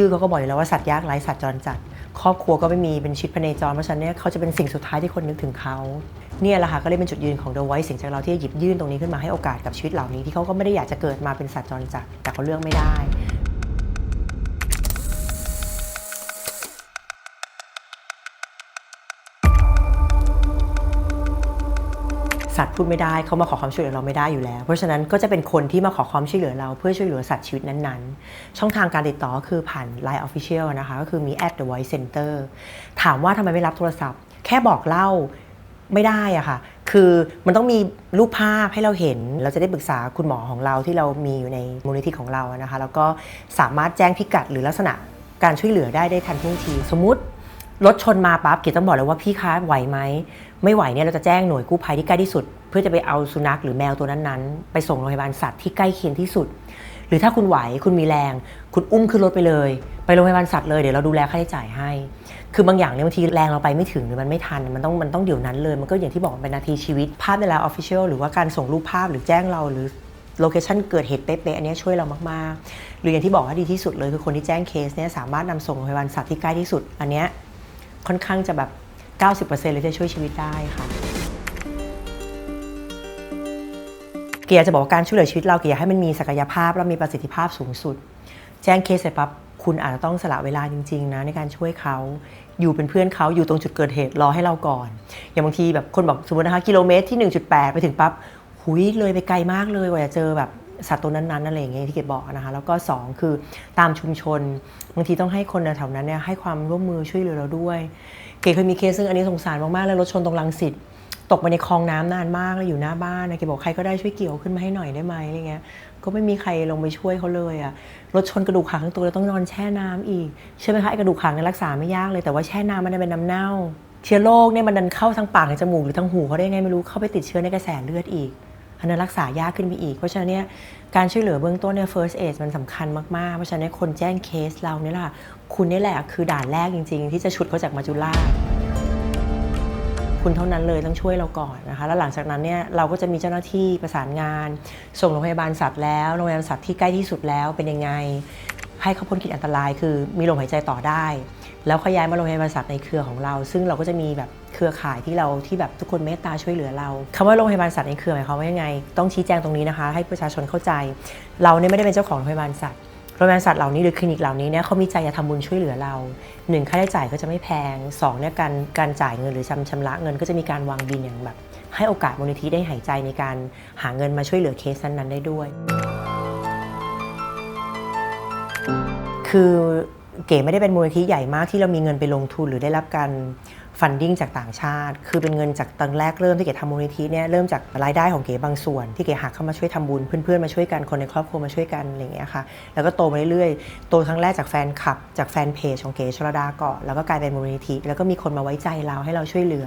ชื่อเขาก็บอกอยู่แล้วว่าสัตว์ยากไร้สัตว์จรจัด ครอบครัวก็ไม่มีเป็นชีวิตพเนจรเพราะฉะนั้นเนี่ยเขาจะเป็นสิ่งสุดท้ายที่คนนึกถึงเขาเนี่ยแหละค่ะก็เลยเป็นจุดยืนของ The Voice เสียงจากเราที่จะหยิบยื่นตรงนี้ขึ้นมาให้โอกาสกับชีวิตเหล่านี้ที่เขาก็ไม่ได้อยากจะเกิดมาเป็นสัตว์จรจัดแต่เขาเลือกไม่ได้ สัตว์พูดไม่ได้เขามาขอความช่วยเหลือเราไม่ได้อยู่แล้ว เพราะฉะนั้นก็จะเป็นคนที่มาขอความช่วยเหลือเราเพื่อช่วยเหลือสัตว์ชีวิตนั้นๆ ช่องทางการติดต่อคือผ่าน Line Official นะคะก็คือมี at the voice center ถามว่าทำไมไม่รับโทรศัพท์ แค่บอกเล่าไม่ได้อะค่ะ คือมันต้องมีรูปภาพให้เราเห็น เราจะได้ปรึกษาคุณหมอของเราที่เรามีอยู่ในมูลนิธิของเรานะคะ แล้วก็สามารถแจ้งพิกัดหรือลักษณะการช่วยเหลือได้ได้ทันท่วงที สมมติ รถชนมาปั๊บเกียรติต้องบอกเลยว่าพี่คะไหวไหมไม่ไหวเนี่ยเราจะแจ้งหน่วยกู้ภัยที่ใกล้ที่สุด เพื่อจะไปเอาสุนัขหรือแมวตัวนั้นๆ ไปส่งโรงพยาบาลสัตว์ที่ใกล้เคียงที่สุด หรือถ้าคุณไหวคุณมีแรง คุณอุ้มขึ้นรถไปเลย ไปโรงพยาบาลสัตว์เลยเดี๋ยวเราดูแลค่าใช้จ่ายให้ คือบางอย่างเนี่ยบางทีแรงเราไปไม่ถึงหรือมันไม่ทันมันต้องมันต้องเดี๋ยวนั้นเลยมันก็อย่างที่บอกเป็นนาทีชีวิตภาพในไลน์ออฟฟิเชียลหรือว่าการส่งรูปภาพหรือแจ้งเราหรือโลเคชันเกิดเหตุเป๊ะๆอันนี้ช่วยเรามากๆ หรืออย่างที่บอกว่าดีที่สุดเลยคือคนที่แจ้งเคสเนี่ยสามารถนำส่งโรงพยาบาลสัตว์ที่ใกล้ที่สุดอันเนี้ย ค่อนข้างจะแบบ 90%เลยที่จะช่วยชีวิตได้ค่ะ เกียร์จะบอกว่าการช่วยเหลือชีวิตเราเกียร์ให้มันมีศักยภาพและมีประสิทธิภาพสูงสุด แจ้งเคสเสร็จปั๊บคุณอาจจะต้องสละเวลาจริง ๆ นะในการช่วยเขาอยู่เป็นเพื่อนเขาอยู่ตรงจุดเกิดเหตุรอให้เราก่อน อย่างบางทีแบบคนบอกสมมตินะคะกิโลเมตรที่ 1.8 ไปถึงปั๊บหุยเลยไปไกลมากเลยกว่าจะเจอแบบ สัตว์ตัวนั้นๆอะไรอย่างเงี้ยที่เกดบอกนะคะแล้วก็ 2 คือตามชุมชนบางทีต้องให้คนแถวๆนั้นเนี่ยให้ความร่วมมือช่วยเหลือเราด้วย เกดเคยมีเคสซึ่งอันนี้สงสารมากๆเลยรถชนตรงลังสิตตกไปในคลองน้ำนานมากเลยอยู่หน้าบ้านนะเกดบอกใครก็ได้ช่วยเกี่ยวขึ้นมาให้หน่อยได้ไหมอะไรเงี้ยก็ไม่มีใครลงไปช่วยเขาเลยอะรถชนกระดูกหักทั้งตัวแล้วต้องนอนแช่น้ำอีกใช่ไหมคะไอ้กระดูกหักเนี่ยรักษาไม่ยากเลยแต่ว่าแช่น้ำมันเป็นน้ำเน่าเชื้อโรคเนี่ยมันดันเข้าทางปากทางจมูกหรือทางหูเขาได้ไงไม่รู้เข้าไปติดเชื้อในกระแสเลือดอีก อันนั้นรักษายากขึ้นไปอีก เพราะฉะนั้นเนี่ยการช่วยเหลือเบื้องต้นเนี่ย first aid มันสำคัญมาก ๆ เพราะฉะนั้นคนแจ้งเคสเราเนี่ยแหละคุณนี่แหละคือด่านแรกจริง ๆ ที่จะฉุดเขาจากมาจุฬาคุณเท่านั้นเลยต้องช่วยเราก่อนนะคะแล้วหลังจากนั้นเนี่ยเราก็จะมีเจ้าหน้าที่ประสานงาน ส่งโรงพยาบาลสัตว์แล้วโรงพยาบาลสัตว์ที่ใกล้ที่สุดแล้วเป็นยังไง ให้เขาพ้นขีดอันตราย คือมีลมหายใจต่อได้ แล้วขยายมาโรงพยาบาลสัตว์ในเครือของเรา ซึ่งเราก็จะมีแบบเครือข่ายที่เราที่แบบทุกคนเมตตาช่วยเหลือเราคำว่าโรงพยาบาลสัตว์ในเครือหมายความว่ายังไง ต้องชี้แจงตรงนี้นะคะ ให้ประชาชนเข้าใจ เราเนี่ยไม่ได้เป็นเจ้าของโรงพยาบาลสัตว์โรงพยาบาลสัตว์เหล่านี้หรือคลินิกเหล่านี้เนี่ยเขามีใจจะทำบุญช่วยเหลือเราหนึ่งค่าใช้จ่ายก็จะไม่แพงสองเนี่ยการการจ่ายเงินหรือชำชำระเงินก็จะมีการวางบินอย่างแบบให้โอกาสมูลนิธิได้หายใจในการหาเงินมาช่วยเหลือเคสนั้นๆได้ด้วย คือเก๋ไม่ได้เป็นมูลนิธิใหญ่มากที่เรามีเงินไปลงทุนหรือได้รับการฟันดิ้งจากต่างชาติ คือเป็นเงินจากตอนแรกเริ่มที่เก๋ทำมูลนิธิเนี่ยเริ่มจากรายได้ของเก๋บางส่วน ที่เก๋หักเข้ามาช่วยทำบุญเพื่อนๆมาช่วยกันคนในครอบครัวมาช่วยกันอะไรอย่างเงี้ยค่ะแล้วก็โตมาเรื่อยๆโตครั้งแรกจากแฟนคลับ จากแฟนเพจของเก๋ชลดาก่อนแล้วก็กลายเป็นมูลนิธิแล้วก็มีคนมาไว้ใจเราให้เราช่วยเหลือ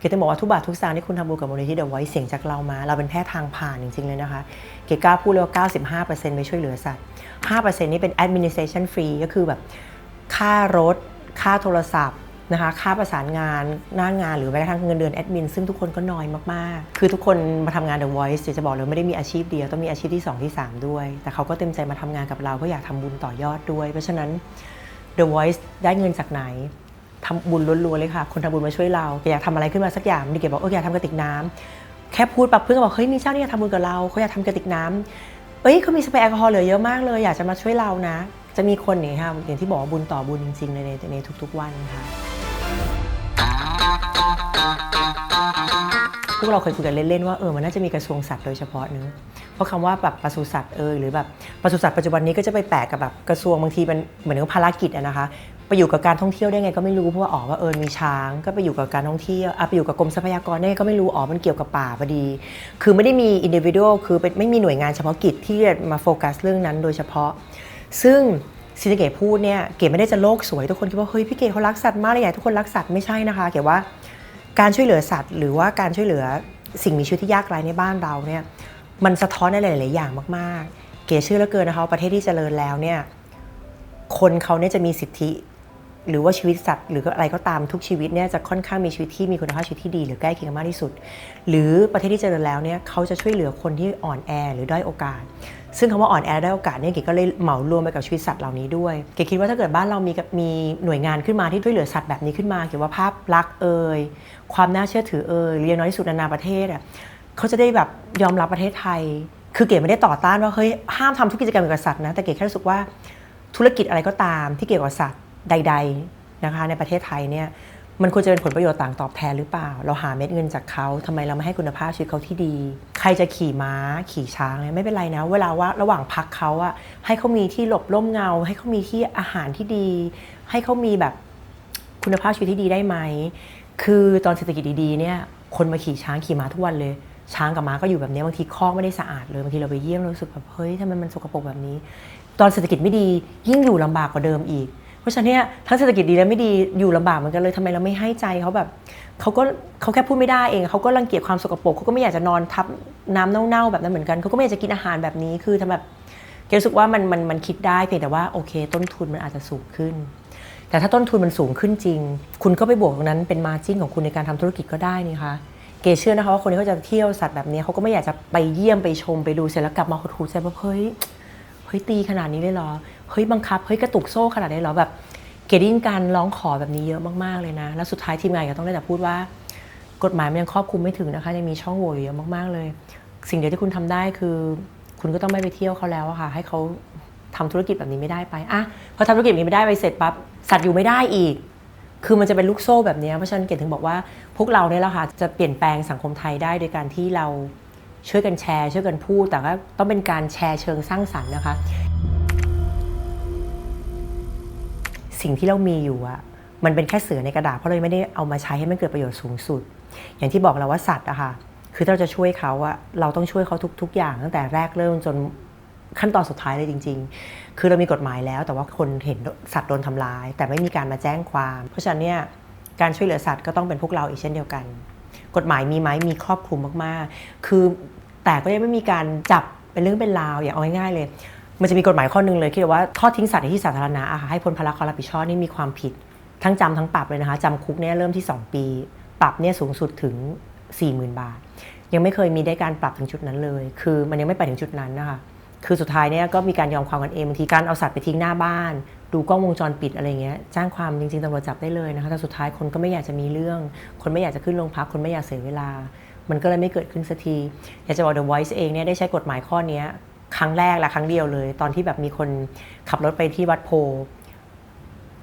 เกดจะบอกว่าทุกบาททุกสตางค์ที่คุณทำบุญกับมูลนิธิเดอะไว้เสียงจากเรามา เราเป็นแค่ทางผ่านจริง ๆ เลยนะคะ เกดกล้าพูดเลยว่า 95%ไปช่วยเหลือสัตว์ 5%นี่เป็น administration free ก็คือแบบค่ารถ ค่าโทรศัพท์นะคะค่าประสานงานหน้างานหรือแม้กระทั่งเงินเดือนแอดมินซึ่งทุกคนก็น้อยมาก ๆ คือทุกคนมาทำงาน The Voice เดี๋ยวจะบอกเลยไม่ได้มีอาชีพเดียว ต้องมีอาชีพที่ 2 ที่ 3 ด้วย แต่เขาก็เต็มใจมาทำงานกับเราเพราะอยากทำบุญต่อยอดด้วย เพราะฉะนั้น The Voice ได้เงินจากไหน ทำบุญล้วนๆเลยค่ะ คนทำบุญมาช่วยเราอยากทำอะไรขึ้นมาสักอย่างดีเกบอกเอออยากทำกระติกน้ำแค่พูดปั๊บเพื่อนก็บอกเฮ้ยมีเจ้านี่อยากทำบุญกับเราเขาอยากทำกระติกน้ำเอ้ยเขามีสเปรย์แอลกอฮอล์เหลือเยอะมากเลย อยากจะมาช่วยเรานะ จะมีคนอย่างนี้ค่ะอย่างที่บอกว่าบุญต่อบุญจริงๆในในในทุกๆวันค่ะ พวกเราเคยคุยกันเล่นๆว่าเออมันน่าจะมีกระทรวงสัตว์โดยเฉพาะเนื้อเพราะคำว่าแบบปศุสัตว์เอยหรือแบบปศุสัตว์ปัจจุบันนี้ก็จะไปแปะกับแบบกระทรวงบางทีมันเหมือนกับภารกิจอะนะคะไปอยู่กับการท่องเที่ยวได้ไงก็ไม่รู้เพราะว่าอ๋อว่าเออมีช้างก็ไปอยู่กับการท่องเที่ยวอะไปอยู่กับกรมทรัพยากรได้ไงก็ไม่รู้อ๋อมันเกี่ยวกับป่าพอดี คือไม่ได้มีอินดิวิ u a l คือเป็นไม่มีหน่วยงานเฉพาะกิจที่จะมาโฟกัสเรื่องนั้นโดยเฉพาะ ซึ่งซินเกตพูดเนี่ยเก๋ไม่ได้จะโลกสวยทุกคนคิดว่าเฮ้ยพี่เก๋เขารักสัตว์มากเลยอยากให้ทุกคนรักสัตว์ไม่ใช่นะคะ เก๋ว่า การช่วยเหลือสัตว์ หรือว่าการช่วยเหลือสิ่งมีชีวิตที่ยากไร้ในบ้านเราเนี่ยมันสะท้อนในหลาย ๆ อย่างมากๆ เก๋เชื่อเหลือเกินนะคะประเทศที่เจริญแล้วเนี่ยคนเขาเนี่ยจะมีสิทธิ หรือว่าชีวิตสัตว์ หรืออะไรก็ตามทุกชีวิตเนี่ยจะค่อนข้างมีชีวิตที่มีคุณภาพชีวิตที่ดีหรือใกล้เคียงมากที่สุด หรือประเทศที่เจริญแล้วเนี่ยเขาจะช่วยเหลือคนที่อ่อนแอหรือด้อยโอกาส ซึ่งคำว่าอ่อนแอได้โอกาสเนี่ยเก๋ก็เลยเหมารวมไปกับชีวิตสัตว์เหล่านี้ด้วยเก๋คิดว่าถ้าเกิดบ้านเรามีมีหน่วยงานขึ้นมาที่ช่วยเหลือสัตว์แบบนี้ขึ้นมาเก๋ว่าภาพลักษณ์เอ่ยความน่าเชื่อถือเอ่ยหรืออย่างน้อยที่สุดนานาประเทศอะเขาจะได้แบบยอมรับประเทศไทย คือเก๋ไม่ได้ต่อต้านว่าเฮ้ยห้ามทำทุกกิจกรรมเกี่ยวกับสัตว์นะแต่เก๋แค่รู้สึกว่าธุรกิจอะไรก็ตามที่เกี่ยวกับสัตว์ใด ๆนะคะ ในประเทศไทยเนี่ยมันควรจะเป็นผลประโยชน์ต่างตอบแทนหรือเปล่า เราหาเม็ดเงินจากเขาทำไมเราไม่ให้คุณภาพชีวิตเขาที่ดี ใครจะขี่ม้าขี่ช้างเนี่ยไม่เป็นไรนะ เวลาว่าระหว่างพักเขาอะให้เขามีที่หลบร่มเงา ให้เขามีที่อาหารที่ดี ให้เขามีแบบคุณภาพชีวิตที่ดีได้ไหม คือตอนเศรษฐกิจดีๆเนี่ยคนมาขี่ช้างขี่ม้าทุกวันเลย ช้างกับม้าก็อยู่แบบนี้บางทีคอกไม่ได้สะอาดเลยบางทีเราไปเยี่ยมเรารู้สึกแบบเฮ้ยทำไมมันสกปรกแบบนี้ ตอนเศรษฐกิจไม่ดียิ่งอยู่ลำบากกว่าเดิมอีก เพราะฉะนั้นเนี่ยทั้งเศรษฐกิจดีและไม่ดีอยู่ลำบากเหมือนกันเลยทำไมเราไม่ให้ใจเขาแบบเขาก็เขาแค่พูดไม่ได้เองเขาก็รังเกียจความสกปรกเขาก็ไม่อยากจะนอนทับน้ำเน่าๆแบบนั้นเหมือนกันเขาก็ไม่อยากจะกินอาหารแบบนี้คือทำแบบเกรู้สึกว่ามันมันมันคิดได้เพียงแต่ว่าโอเค ต้นทุนมันอาจจะสูงขึ้น แต่ถ้าต้นทุนมันสูงขึ้นจริง คุณก็ไปบวกตรงนั้นเป็นมาจิ้นของคุณในการทำธุรกิจก็ได้นี่คะเกเชื่อนะคะว่าคนที่เขาจะเที่ยวสัตว์แบบนี้เขาก็ไม่อยากจะไปเยี่ยมไปชมไปดูเสร็จแล้วกลับมาหดหูใจว่าเฮ้ยเฮ้ยตีขนาดนี้เลยเหรอ เฮ้ยบังคับเฮ้ยกระตุกโซ่ขนาดนี้เหรอแบบเกดได้ยินการร้องขอแบบนี้เยอะมากๆเลยนะ แล้วสุดท้ายทีมงานก็ต้องได้แต่พูดว่า กฎหมายมันยังครอบคลุมไม่ถึงนะคะยังมีช่องโหว่อยู่เยอะมากๆเลย สิ่งเดียวที่คุณทำได้คือ คุณก็ต้องไม่ไปเที่ยวเขาแล้วค่ะ ให้เขาทำธุรกิจแบบนี้ไม่ได้ไปอะพอทำธุรกิจนี้ไม่ได้ไปเสร็จปั๊บสัตว์อยู่ไม่ได้อีก คือมันจะเป็นลูกโซ่แบบนี้เพราะฉะนั้นเกดถึงบอกว่าพวกเราเนี่ยแหละค่ะจะเปลี่ยนแปลงสังคมไทยได้โดยการที่เราช่วยกันแชร์ ช่วยกันพูดแต่ก็ต้องเป็นการแชร์เชิงสร้างสรรค์นะคะ สิ่งที่เรามีอยู่อะมันเป็นแค่เสือในกระดาษเพราะเราไม่ได้เอามาใช้ให้มันเกิดประโยชน์สูงสุด อย่างที่บอกเราว่าสัตว์อะค่ะคือถ้าเราจะช่วยเขาอะเราต้องช่วยเขาทุก ๆ อย่างตั้งแต่แรกเริ่มจนขั้นตอนสุดท้ายเลยจริง ๆ คือเรามีกฎหมายแล้ว แต่ว่าคนเห็นสัตว์โดนทำร้าย แต่ไม่มีการมาแจ้งความ เพราะฉะนั้นเนี่ยการช่วยเหลือสัตว์ก็ต้องเป็นพวกเราอีกเช่นเดียวกัน กฎหมายมีไหมมีครอบคลุมมากๆ คือแต่ก็ยังไม่มีการจับเป็นเรื่องเป็นราวอย่างเอาง่ายๆเลย มันจะมีกฎหมายข้อหนึงเลยที่ว่าทอดทิ้งสัตว์ในที่สาธารณะอะค่ะให้พ้นภาระความรับผิดชอบนี่มีความผิด ทั้งจำทั้งปรับเลยนะคะจำคุกเนี่ยเริ่มที่ 2 ปี ปรับเนี่ยสูงสุดถึง 40,000 บาท ยังไม่เคยมีได้การปรับถึงจุดนั้นเลย คือมันยังไม่ไปถึงจุดนั้นนะคะคือสุดท้ายเนี่ยก็มีการยอมความกันเองบางทีการเอาสัตว์ไปทิ้งหน้าบ้าน ดูกล้องวงจรปิดอะไรเงี้ยจ้างความจริงๆตำรวจจับได้เลยนะคะแต่สุดท้ายคนก็ไม่อยากจะมีเรื่อง คนไม่อยากจะขึ้นโรงพักคนไม่อยากเสียเวลา มันก็เลยไม่เกิดขึ้นสักทีอยากจะบอก The Voice เองเนี่ยได้ใช้กฎหมายข้อนี้ ครั้งแรกและครั้งเดียวเลย ตอนที่แบบมีคนขับรถไปที่วัดโพ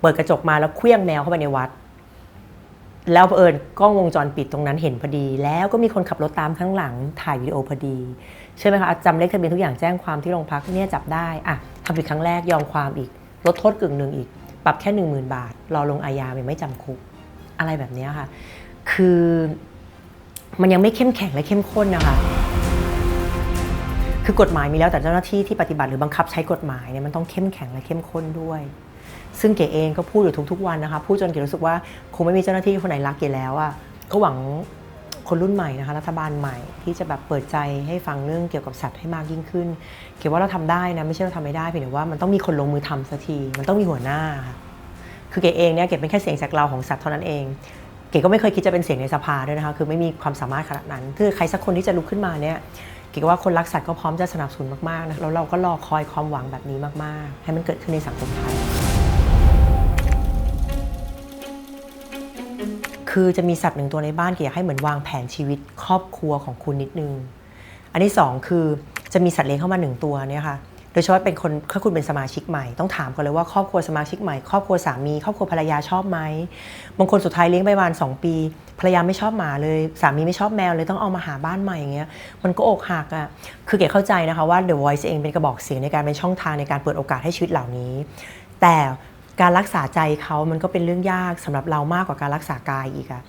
เปิดกระจกมาแล้วเคลี้ยงแมวเข้าไปในวัด แล้วเผอิญกล้องวงจรปิดตรงนั้นเห็นพอดี แล้วก็มีคนขับรถตามข้างหลังถ่ายวิดีโอพอดีใช่ไหมคะจำเลขทะเบียนทุกอย่างแจ้งความที่โรงพักเนี่ยจับได้อะทำผิดครั้งแรกยอมความอีกลดโทษกึ่งหนึ่งอีก ปรับแค่หนึ่งหมื่นบาท รอลงอาญาไม่จำคุก อะไรแบบนี้ค่ะ คือมันยังไม่เข้มแข็งและเข้มข้นนะคะ คือกฎหมายมีแล้วแต่เจ้าหน้าที่ที่ปฏิบัติหรือบังคับใช้กฎหมายเนี่ยมันต้องเข้มแข็งและเข้มข้นด้วย ซึ่งเก๋เองก็พูดอยู่ทุกๆวันนะคะพูดจนเก๋รู้สึกว่าคงไม่มีเจ้าหน้าที่คนไหนรักเก๋แล้วอะก็หวังคนรุ่นใหม่นะคะรัฐบาลใหม่ที่จะแบบเปิดใจให้ฟังเรื่องเกี่ยวกับสัตว์ให้มากยิ่งขึ้น เก๋ว่าเราทำได้นะไม่ใช่เราทำไม่ได้เพียงแต่ว่ามันต้องมีคนลงมือทำสักที มันต้องมีหัวหน้าค่ะคือเก๋เองเนี่ยเก๋เป็นแค่เสียงจากเราของสัตว์เท่านั้นเองเก๋ก็ไม่เคยคิดจะเป็นเสียงในสภาด้วยนะคะคือไม่มีความสามารถขนาดนั้นคือใครสักคนที่จะลุกขึ้นมาเนี่ย เก๋ว่าคนรักสัตว์ก็พร้อมจะสนับสนุนมากๆนะแล้วเราก็รอคอยความหวังแบบนี้มากๆ ให้มันเกิดขึ้นในสังคมไทยคือจะมีสัตว์หนึ่งตัวในบ้านเกี่ยวให้เหมือนวางแผนชีวิตครอบครัวของคุณนิดนึง อันที่สองคือจะมีสัตว์เลี้ยงเข้ามาหนึ่งตัวเนี่ยค่ะ ดยเฉพาะเป็นคนถ้าคุณเป็นสมาชิกใหม่ต้องถามกันเลยว่าครอบครัวสมาชิกใหม่ครอบครัวสามีครอบครัวภรรยาชอบไหมบางคนสุดท้ายเลี้ยงไปประมาณสองปี ภรรยาไม่ชอบหมาเลย สามีไม่ชอบแมวเลยต้องเอามาหาบ้านใหม่อย่างเงี้ยมันก็อกหักอะคือเก๋เข้าใจนะคะว่า The Voice เองเป็นกระบอกเสียงในการเป็นช่องทางในการเปิดโอกาสให้ชีวิตเหล่านี้ แต่การรักษาใจเขามันก็เป็นเรื่องยากสำหรับเรามากกว่าการรักษากายอีกอะ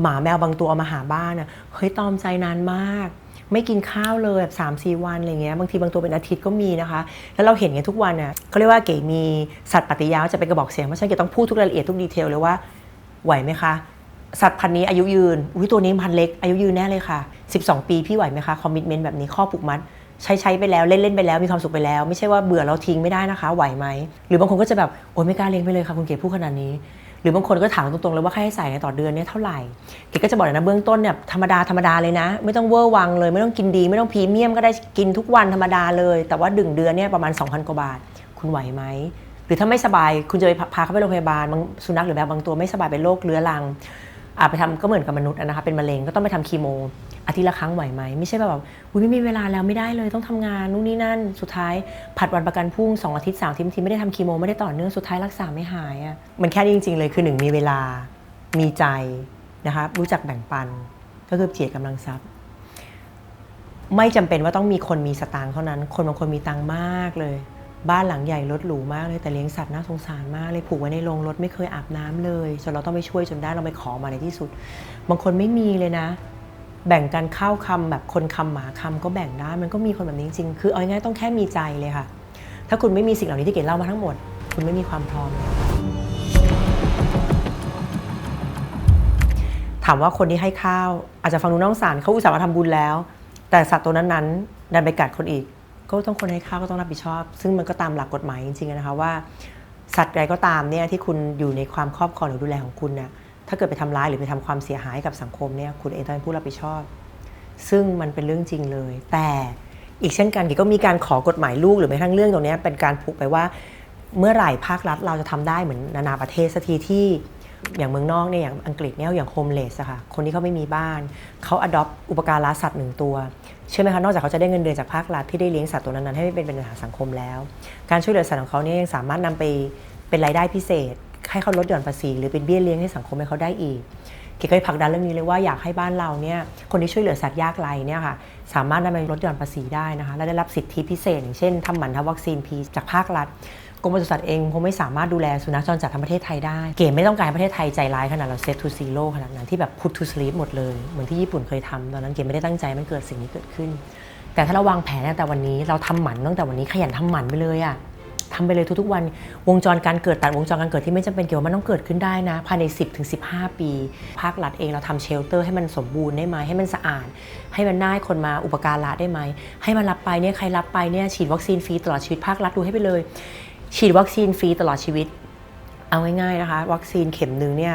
หมาแมวบางตัวเอามาหาบ้านอะเฮ้ยตอมใจนานมาก ไม่กินข้าวเลยแบบสามสี่วันอะไรเงี้ยบางทีบางตัวเป็นอาทิตย์ก็มีนะคะ แล้วเราเห็นกันทุกวันน่ะเขาเรียกว่าเก๋มีสัตว์ปฏิยาจะเป็นกระบอกเสียงเพราะฉะนั้นเก๋ต้องพูดทุกรายละเอียดทุกดีเทลเลยว่าไหวไหมคะ สัตว์พันธุ์นี้อายุยืนอุ้ยตัวนี้พันเล็กอายุยืนแน่เลยค่ะ 12 ปีพี่ไหวไหมคะคอมมิชเมนต์แบบนี้ข้อผูกมัดใช้ใช้ไปแล้วเล่นเล่นไปแล้วมีความสุขไปแล้ว ไม่ใช่ว่าเบื่อแล้วทิ้งไม่ได้นะคะ ไหวไหมหรือบางคนก็จะแบบโอ๊ยไม่กล้าเลี้ยงไปเลยค่ะคุณเก๋พูดขนาดนี้ รือบางคนก็ถามตรงๆเลยว่าค่าใช้จ่ายในต่อเดือนเนี่ยเท่าไหร่เก๋ก็จะบอกเลยนะเบื้องต้นเนี่ยธรรมดาธรรมดาเลยนะ ไม่ต้องเวอร์วังเลย ไม่ต้องกินดี ไม่ต้องพรีเมียมก็ได้กินทุกวันธรรมดาเลย แต่ว่าดึงเดือนเนี่ยประมาณ 2,000 กว่าบาท คุณไหวไหมหรือถ้าไม่สบายคุณจะไปพาเขาไปโรงพยาบาลบางสุนัขหรือแบบบางตัวไม่สบายเป็นโรคเรื้อรังอาไปทำก็เหมือนกับมนุษย์นะคะเป็นมะเร็งก็ต้องไปทำคีโม อาทิตย์ละครั้งไหวไหมไม่ใช่แบบอุ้ยไม่มีเวลาแล้วไม่ได้เลยต้องทำงานนู่นนี่นั่น สุดท้ายผัดวันประกันพรุ่งสองอาทิตย์สามอาทิตย์บางทีไม่ได้ทำคีโมไม่ได้ต่อเนื่องสุดท้ายรักษาไม่หายอะมันแค่นี้จริง ๆ เลยคือหนึ่งมีเวลามีใจนะคะรู้จักแบ่งปันก็คือเจียดกำลังทรัพย์ ไม่จำเป็นว่าต้องมีคนมีสตางค์เท่านั้น คนบางคนมีตังค์มากเลย บ้านหลังใหญ่รถหรูมากเลยแต่เลี้ยงสัตว์น่าสงสารมากเลยผูกไว้ในโรงรถไม่เคยอาบน้ำเลยจนเราต้องไปช่วยจนได้เราไปขอมาในที่สุด บางคนไม่มีเลยนะ แบ่งกันข้าวคำแบบคนคำหมาคำก็แบ่งได้ มันก็มีคนแบบนี้จริงๆคือเอาง่ายๆต้องแค่มีใจเลยค่ะ ถ้าคุณไม่มีสิ่งเหล่านี้ที่เกดเล่ามาทั้งหมด คุณไม่มีความพร้อม ถามว่าคนที่ให้ข้าว อาจจะฟังดูน่าสงสารเขาอุตส่าห์มาทำบุญแล้ว แต่สัตว์ตัวนั้นๆดันไปกัดคนอีก ก็ต้องคนให้ข้าวก็ต้องรับผิดชอบ ซึ่งมันก็ตามหลักกฎหมายจริงๆนะคะว่า สัตว์ใดก็ตามเนี่ยที่คุณอยู่ในความครอบครองหรือดูแลของคุณเนี่ย ถ้าเกิดไปทำร้ายหรือไปทำความเสียหายกับสังคมเนี่ยคุณเองต้องเป็นผู้รับผิดชอบ ซึ่งมันเป็นเรื่องจริงเลย แต่อีกเช่นกันก็มีการขอกฎหมายลูกหรือแม้กระทั่งเรื่องตรงนี้เป็นการผูกไปว่า เมื่อไหร่ภาครัฐเราจะทำได้เหมือนนานาประเทศสักทีที่อย่างเมืองนอกเนี่ยอย่างอังกฤษเนี่ยอย่างโฮมเลสอะค่ะคนที่เขาไม่มีบ้านเขาอดอปอุปการะสัตว์หนึ่งตัวเชื่อไหมคะนอกจากเขาจะได้เงินเดือนจากภาครัฐที่ได้เลี้ยงสัตว์ตัวนั้นๆให้ไม่เป็นปัญหาสังคมแล้ว การช่วยเหลือสัตว์ของเขาเนี่ยยังสามารถนำไปเป็นรายได้พิเศษ ให้เขาลดหย่อนภาษีหรือเป็นเบี้ยเลี้ยงให้สังคมให้เขาได้อีกเก๋ก็ผลักดันเรื่องนี้เลยว่าอยากให้บ้านเราเนี่ยคนที่ช่วยเหลือสัตว์ยากไร้เนี่ยค่ะสามารถนำไปลดหย่อนภาษีได้นะคะและได้รับสิทธิพิเศษอย่างเช่นทำหมันทำวัคซีนพีจากภาครัฐกรมปศุสัตว์เองคงไม่สามารถดูแลสุนัขจรจัดทั้งประเทศไทยได้ เก๋ไม่ต้องการประเทศไทยใจร้ายขนาดเราเซตทูซีโร่ขนาดนั้นที่แบบพุททูสลีปหมดเลย เหมือนที่ญี่ปุ่นเคยทำตอนนั้นเก๋ไม่ได้ตั้งใจมันเกิดสิ่งนี้เกิดขึ้น แต่ถ้าเราวางแผนตั้งแต่วันนี้เราทำหมันตั้งแต่วันนี้ขยันทำหมันไปเลยอะ ทำไปเลยทุกๆวันวงจรการเกิดตัดวงจรการเกิดที่ไม่จำเป็นเกี่ยวมันต้องเกิดขึ้นได้นะ ภายใน 10ถึง15ปี ภาครัฐเองเราทำเชลเตอร์ให้มันสมบูรณ์ได้ไหมให้มันสะอาด ให้มันน่าให้คนมาอุปการะได้ไหม ให้มันรับไปเนี่ยใครรับไปเนี่ยฉีดวัคซีนฟรีตลอดชีวิตภาครัฐดูให้ไปเลย ฉีดวัคซีนฟรีตลอดชีวิต เอาง่ายๆนะคะ วัคซีนเข็มหนึ่งเนี่ย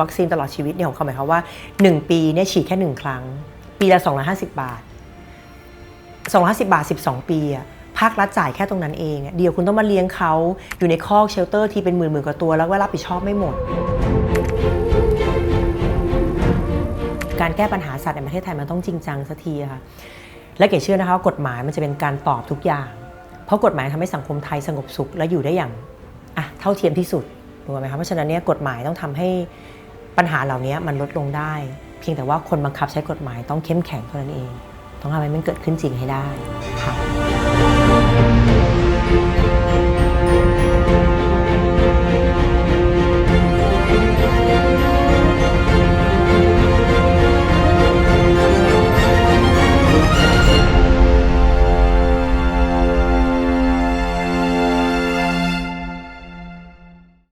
วัคซีนตลอดชีวิตเนี่ยของเขาหมายความว่า 1 ปีเนี่ยฉีดแค่ 1 ครั้ง ปีละ250 บาท250 บาท 12 ปีอะ ภาครัฐจ่ายแค่ตรงนั้นเอง เดี๋ยวคุณต้องมาเลี้ยงเขาอยู่ในคอกเชลเตอร์ที่เป็นหมื่นหมื่นๆกว่าตัว แล้วก็รับผิดชอบไม่หมด การแก้ปัญหาสัตว์ในประเทศไทยมันต้องจริงจังสักทีค่ะ และเก๋เชื่อนะคะกฎหมายมันจะเป็นการตอบทุกอย่าง เพราะกฎหมายทำให้สังคมไทยสงบสุขและอยู่ได้อย่างอะเท่าเทียมที่สุดถูกไหมคะเพราะฉะนั้นเนี่ยกฎหมายต้องทำให้ปัญหาเหล่านี้มันลดลงได้ เพียงแต่ว่าคนบังคับใช้กฎหมายต้องเข้มแข็งเท่านั้นเอง ต้องทำให้มันเกิดขึ้นจริงให้ได้ค่ะ